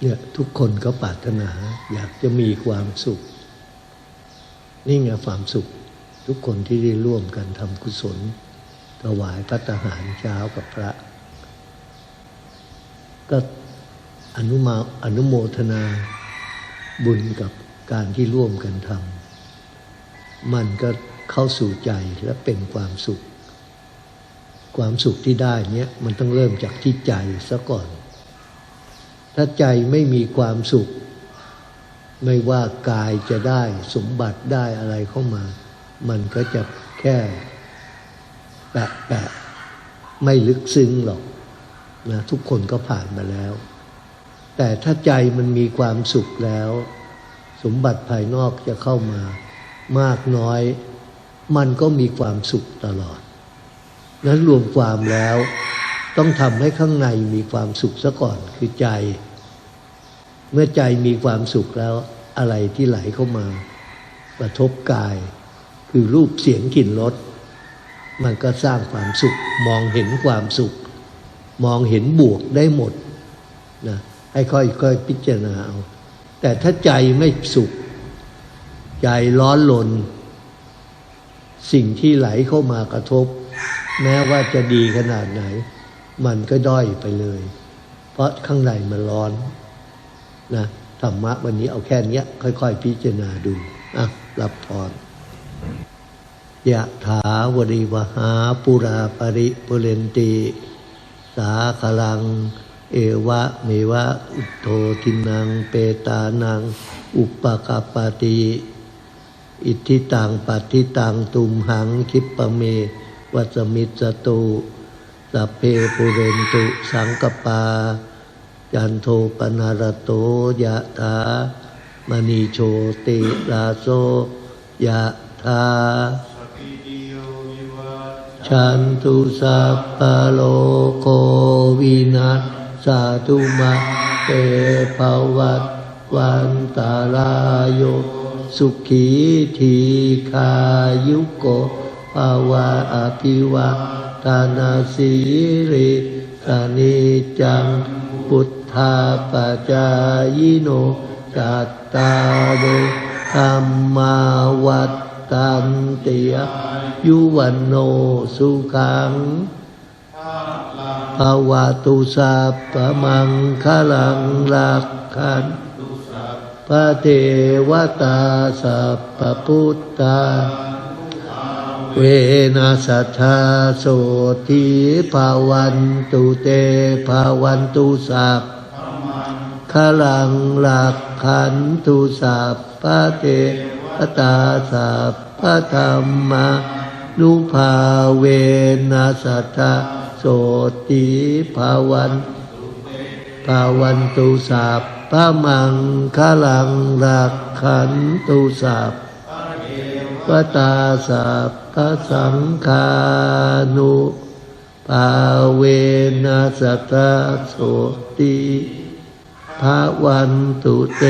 เนี่ยทุกคนก็ปรารถนา อยากจะมีความสุข นี่ไงความสุข ทุกคนที่ได้ร่วมกันทำกุศลถวายพระทหารเช้ากับพระ ก็อนุมาอนุโมทนาบุญกับการที่ร่วมกันทำมันก็เข้าสู่ใจและเป็นความสุข ความสุขที่ได้เนี้ยมันต้องเริ่มจากที่ใจซะก่อน ถ้าใจไม่มีความสุข ไม่ว่ากายจะได้สมบัติได้อะไรเข้ามา มันก็จะแค่แปะแปะไม่ลึกซึ้งหรอกนะทุกคนก็ผ่านมาแล้ว แต่ถ้าใจมันมีความสุขแล้ว สมบัติภายนอกจะเข้ามามากน้อย มันก็มีความสุขตลอด นั้นรวมความแล้ว ต้องทำให้ข้างในมีความสุขซะก่อนคือใจ เมื่อใจมีความสุขแล้วอะไรที่ไหลเข้ามากระทบกาย คือรูปเสียงกลิ่นรสมันก็สร้างความสุข มองเห็นความสุข มองเห็นบวกได้หมดนะให้ค่อยๆพิจารณาเอาแต่ถ้าใจไม่สุข ใจร้อนลน สิ่งที่ไหลเข้ามากระทบ แม้ว่าจะดีขนาดไหน มันก็ด้อยไปเลย เพราะข้างในมันร้อนนะธรรมะวันนี้เอาแค่นี้ค่อย ๆ พิจารณาดูอะรับพรยะถาวริวหาปุราปริปุเรนติ สาคลัง เอวะเมวะอุทโททินังเปตานัง อุปกาปติอิทธิตังปัติตังตุมหังคิปปะเมวัสมิจตุ สัพเพปุเรนตุสังกปา จันโทปนารโตยะถามณีโชติลาโซยะถาฉันทุสัพพะโลโกวินัสสาธุมาเตภวัตวันตาลายโยสุขีทีขายุโกภาวะอภิวะ ทานาสีริสนิจังพุทธาปจายโนจัตตาโรธรรมาวัตตันติยยุวันโนสุขังภาวะตุสัพพมังคลังรักขันพระเทวตาสัพพุทธา เวนัสทธาโสทีภาวันตุเตภาวันตุสัพขลังหลักขันตุสัพพะเทวตาสัพพะธรรมานุภาเวนัสทธาโสติภาวันภาวันตุสัพพะมังคลังหลักขันตุสัพ วตาสัพพสังคานุปาเวนัสตตาโสติภาวันตุเต